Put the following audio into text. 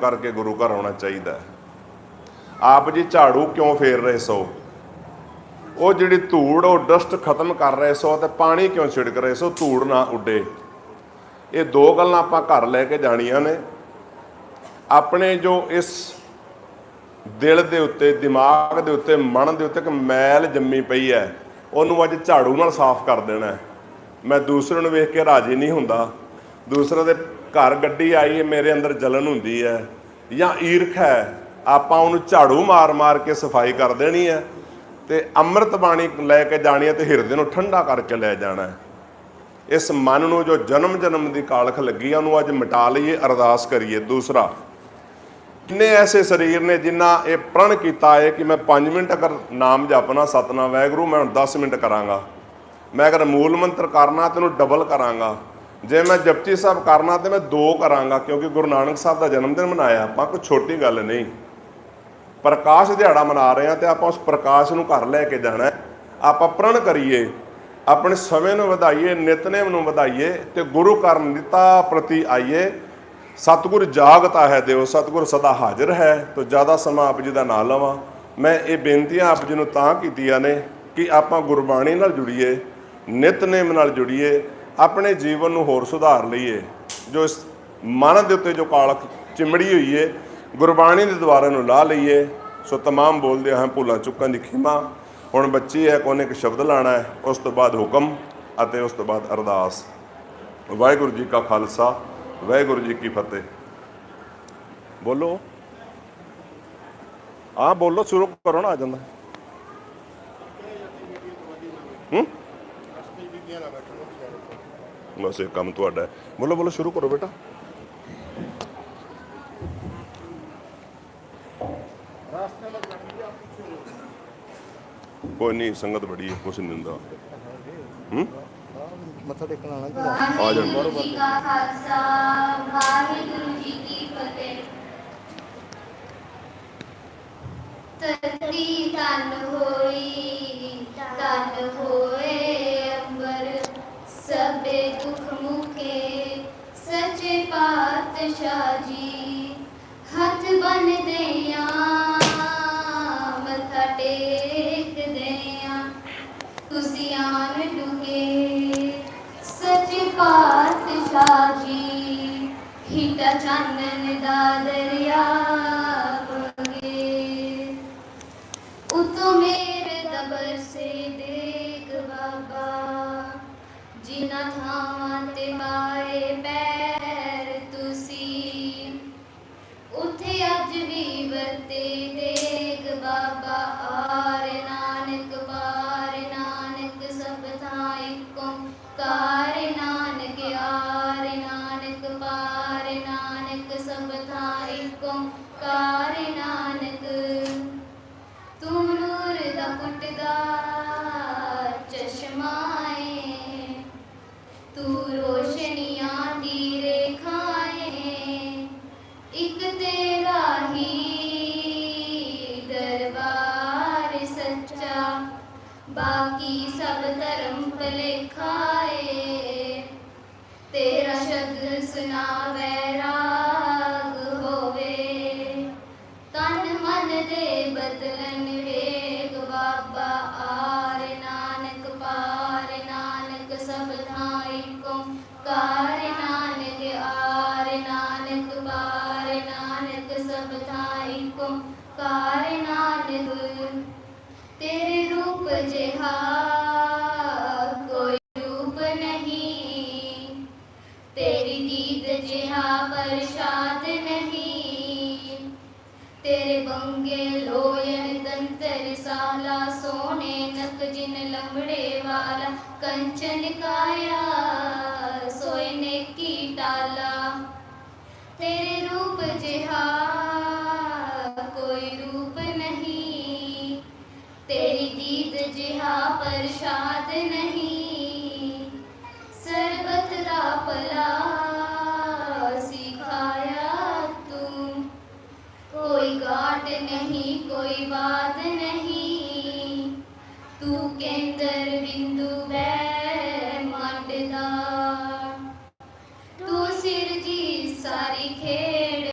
ਕਰਕੇ ਗੁਰੂ ਘਰ ਆਉਣਾ ਚਾਹੀਦਾ ਆਪ ਜੀ ਝਾੜੂ ਕਿਉਂ ਫੇਰ ਰਹੇ ਸੋ? ਉਹ ਜਿਹੜੀ ਧੂੜ, ਉਹ ਡਸਟ ਖਤਮ ਕਰ ਰਹੇ ਸੋ ਤੇ ਪਾਣੀ ਕਿਉਂ ਛਿੜਕ ਰਹੇ ਸੋ? ਧੂੜ ਨਾ ਉੱਡੇ। ਇਹ ਦੋ ਗੱਲਾਂ ਆਪਾਂ ਘਰ ਲੈ ਕੇ ਜਾਣੀਆਂ ਨੇ। ਆਪਣੇ ਜੋ ਇਸ ਦਿਲ ਦੇ ਉੱਤੇ, ਦਿਮਾਗ ਦੇ ਉੱਤੇ, ਮਨ ਦੇ ਉੱਤੇ ਇੱਕ ਮੈਲ ਜੰਮੀ ਪਈ ਹੈ, ਉਹਨੂੰ ਅੱਜ ਝਾੜੂ ਨਾਲ ਸਾਫ਼ ਕਰ ਦੇਣਾ ਮੈਂ ਦੂਸਰੇ ਨੂੰ ਵੇਖ ਕੇ ਰਾਜੀ ਨਹੀਂ ਹੁੰਦਾ। ਦੂਸਰੇ ਦੇ ਘਰ ਗੱਡੀ ਆਈ ਹੈ, ਮੇਰੇ ਅੰਦਰ ਜਲਨ ਹੁੰਦੀ ਹੈ ਜਾਂ ਈਰਖ ਹੈ, ਆਪਾਂ ਉਹਨੂੰ ਝਾੜੂ ਮਾਰ-ਮਾਰ ਕੇ ਸਫ਼ਾਈ ਕਰ ਦੇਣੀ ਹੈ ਤੇ ਅੰਮ੍ਰਿਤ ਬਾਣੀ ਲੈ ਕੇ ਜਾਣੀ ਹੈ ਤੇ ਹਿਰਦੇ ਨੂੰ ਠੰਡਾ ਕਰਕੇ ਲੈ ਜਾਣਾ ਹੈ। ਇਸ ਮਨ ਨੂੰ ਜੋ ਜਨਮ ਜਨਮ ਦੀ ਕਾਲਖ ਲੱਗੀ ਆ, ਉਹਨੂੰ ਅੱਜ ਮਿਟਾ ਲਈਏ, ਅਰਦਾਸ ਕਰੀਏ। ਦੂਸਰਾ ਕਿੰਨੇ ਐਸੇ ਸਰੀਰ ਨੇ ਜਿਨ੍ਹਾਂ ਇਹ ਪ੍ਰਣ ਕੀਤਾ ਹੈ ਕਿ ਮੈਂ 5 ਮਿੰਟ ਅਗਰ ਨਾਮ ਜਪਣਾ ਸਤਨਾਮ ਵਾਹਿਗੁਰੂ, ਮੈਂ ਹੁਣ 10 ਮਿੰਟ ਕਰਾਂਗਾ। ਮੈਂ ਅਗਰ ਮੂਲ ਮੰਤਰ ਕਰਨਾ ਤੇ ਉਹਨੂੰ ਡਬਲ ਕਰਾਂਗਾ। ਜੇ ਮੈਂ ਜਪਜੀ ਸਾਹਿਬ ਕਰਨਾ ਤੇ ਮੈਂ ਦੋ ਕਰਾਂਗਾ, ਕਿਉਂਕਿ ਗੁਰੂ ਨਾਨਕ ਸਾਹਿਬ ਦਾ ਜਨਮ ਦਿਨ ਮਨਾਇਆ, ਆਪਾਂ ਕੋਈ ਛੋਟੀ ਗੱਲ ਨਹੀਂ। ਪ੍ਰਕਾਸ਼ ਦਿਹਾੜਾ ਮਨਾ ਰਹੇ ਆ ਤੇ ਆਪਾਂ ਉਸ ਪ੍ਰਕਾਸ਼ ਨੂੰ ਘਰ ਲੈ ਕੇ ਜਾਣਾ ਆਪਾਂ ਪ੍ਰਣ ਕਰੀਏ, ਆਪਣੇ ਸਮੇਂ ਨੂੰ ਵਧਾਈਏ, ਨਿਤਨੇਮ ਨੂੰ ਵਧਾਈਏ ਤੇ ਗੁਰੂ ਘਰ ਨਿਤਾ ਪ੍ਰਤੀ ਆਈਏ। ਸਤਿਗੁਰ ਜਾਗਤਾ ਹੈ ਦੇਵ ਸਤਿਗੁਰ ਸਦਾ ਹਾਜ਼ਰ ਹੈ, ਤੋ ਜ਼ਿਆਦਾ ਸਮਾਂ ਆਪ ਜੀ ਦਾ ਨਾਂ ਲਵਾਂ। ਮੈਂ ਇਹ ਬੇਨਤੀਆਂ ਆਪ ਜੀ ਨੂੰ ਤਾਂ ਕੀਤੀਆਂ ਨੇ ਕਿ ਆਪਾਂ ਗੁਰਬਾਣੀ ਨਾਲ ਜੁੜੀਏ, ਨਿਤਨੇਮ ਨਾਲ ਜੁੜੀਏ ਆਪਣੇ ਜੀਵਨ ਨੂੰ ਹੋਰ ਸੁਧਾਰ ਲਈਏ, ਜੋ ਇਸ ਮਨ ਦੇ ਉੱਤੇ ਜੋ ਕਾਲਕ ਚਿਮੜੀ ਹੋਈ ਏ, ਗੁਰਬਾਣੀ ਦੇ ਦੁਆਰਾ ਨੂੰ ਲਾ ਲਈਏ, ਸੋ ਤਮਾਮ ਬੋਲਦੇ ਹਾਂ, ਭੁੱਲਾਂ ਚੁੱਕਾਂ ਦੀ ਖਿਮਾ। ਹੁਣ ਬੱਚੀ ਹੈ, ਕੋਨੇ ਇੱਕ ਸ਼ਬਦ ਲਾਣਾ ਹੈ, ਉਸ ਤੋਂ ਬਾਅਦ ਹੁਕਮ ਅਤੇ ਉਸ ਤੋਂ ਬਾਅਦ ਅਰਦਾਸ। ਵਾਹਿਗੁਰੂ ਜੀ ਕਾ ਖਾਲਸਾ, ਵਾਹਿਗੁਰੂ ਜੀ ਕੀ ਫਤਿਹ। ਬੋਲੋ। ਆ ਬੋਲੋ, ਸ਼ੁਰੂ ਕਰੋ ਨਾ, ਆ ਜਾਂਦਾ। ਹੂੰ? ਬਸ ਇਹ ਕੰਮ ਤੁਹਾਡਾ ਹੈ। ਬੋਲੋ ਬੋਲੋ ਸ਼ੁਰੂ ਕਰੋ ਬੇਟਾ। ਕੋਈ ਨਹੀਂ ਸੰਗਤ ਬੜੀ ਹੈ ਕੁਛ ਨਹੀਂ ਹੁੰਦਾ। ਹੂੰ? ਮੱਥਾ ਟੇਕਣ ਆਣਾ ਕਿ ਆ ਜਾਣ। ਵਾਹਿਗੁਰੂ ਜੀ ਕਾ ਖਾਲਸਾ ਵਾਹਿਗੁਰੂ ਜੀ ਕੀ ਫਤਿਹ। ਧਰਤੀ ਤਨ ਹੋਈ ਚਾਨਣ ਦਾ ਦਰਿਆ ਵਗੇ ਉਤੋਂ ਮੇਰੇ ਦਬਰ ਸੇ ਦੇਖ ਬਾਬਾ, ਜਿਨ੍ਹਾਂ ਥਾਵਾਂ ਤੇ ਮਾਏ ਪੈ ਬਾਕੀ ਸਭ ਧਰਮ ਭਲੇਖਾ ਏ ਤੇਰਾ ਸ਼ਬਦ ਸੁਨਾਵੇ ਰਾਗ ਹੋਵੇ। ਤਨ ਮਨ ਦੇ ਬਦਲਨ ਜਿਹਾ ਕੋਈ ਰੂਪ ਨਹੀਂ। ਤੇਰੀ ਦੀਦ ਜਿਹਾ ਪ੍ਰਸ਼ਾਦ ਨਹੀਂ। ਤੇਰੇ ਬੰਗੇ ਲੋਇਨ ਦੰਤਰ ਸਾਲਾ ਸੋਨੇ ਨਕ ਜਿਨ ਲੰਬੜੇ ਵਾਲਾ ਕੰਚਨ ਕਾਇਆ ਤੂੰ ਕੇਂਦਰ ਬਿੰਦੂ ਬੈ